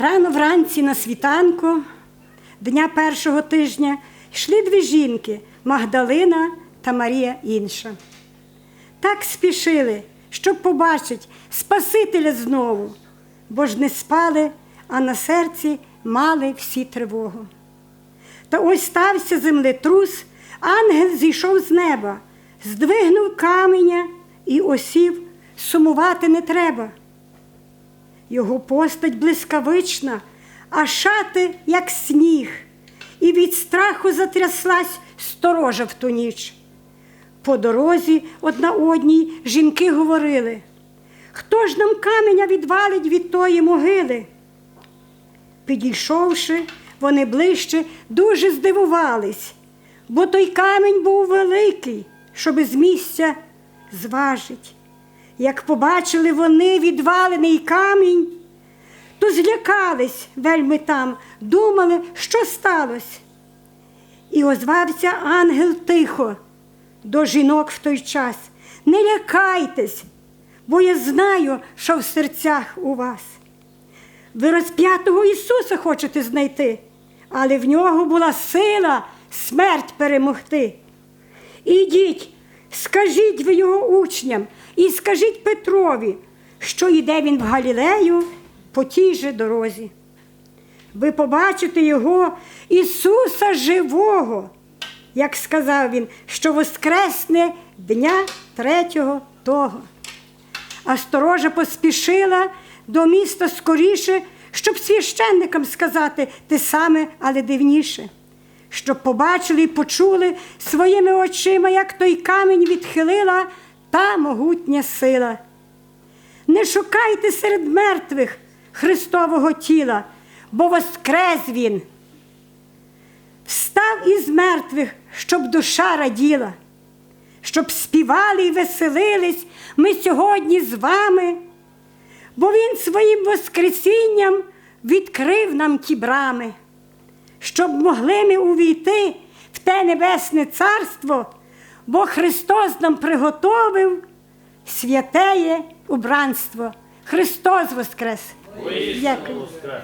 Рано вранці на світанку дня першого тижня йшли дві жінки Магдалина та Марія інша. Так спішили, щоб побачить Спасителя знову, бо ж не спали, а на серці мали всі тривогу. Та ось стався землетрус, ангел зійшов з неба, здвигнув каменя і осів, сумувати не треба. Його постать блискавична, а шати, як сніг, і від страху затряслась сторожа в ту ніч. По дорозі одна одній жінки говорили, хто ж нам каменя відвалить від тої могили? Підійшовши, вони ближче дуже здивувались, бо той камінь був великий, щоби з місця зважить. Як побачили вони відвалений камінь, то злякались вельми там, думали, що сталося. І озвався ангел тихо до жінок в той час. Не лякайтесь, бо я знаю, що в серцях у вас. Ви розп'ятого Ісуса хочете знайти, але в нього була сила смерть перемогти. Ідіть, скажіть ви його учням і скажіть Петрові, що йде він в Галілею по тій же дорозі. Ви побачите його Ісуса живого, як сказав він, що воскресне дня третього того. А сторожа поспішила до міста скоріше, щоб священникам сказати те саме, але дивніше, щоб побачили і почули своїми очима, як той камінь відхилила та могутня сила. Не шукайте серед мертвих Христового тіла, бо воскрес Він. Встав із мертвих, щоб душа раділа, щоб співали і веселились ми сьогодні з вами, бо Він своїм Воскресінням відкрив нам ті брами, щоб могли ми увійти в те небесне царство, бо Христос нам приготовив святеє убранство. Христос Воскрес! Дякую. Воскрес!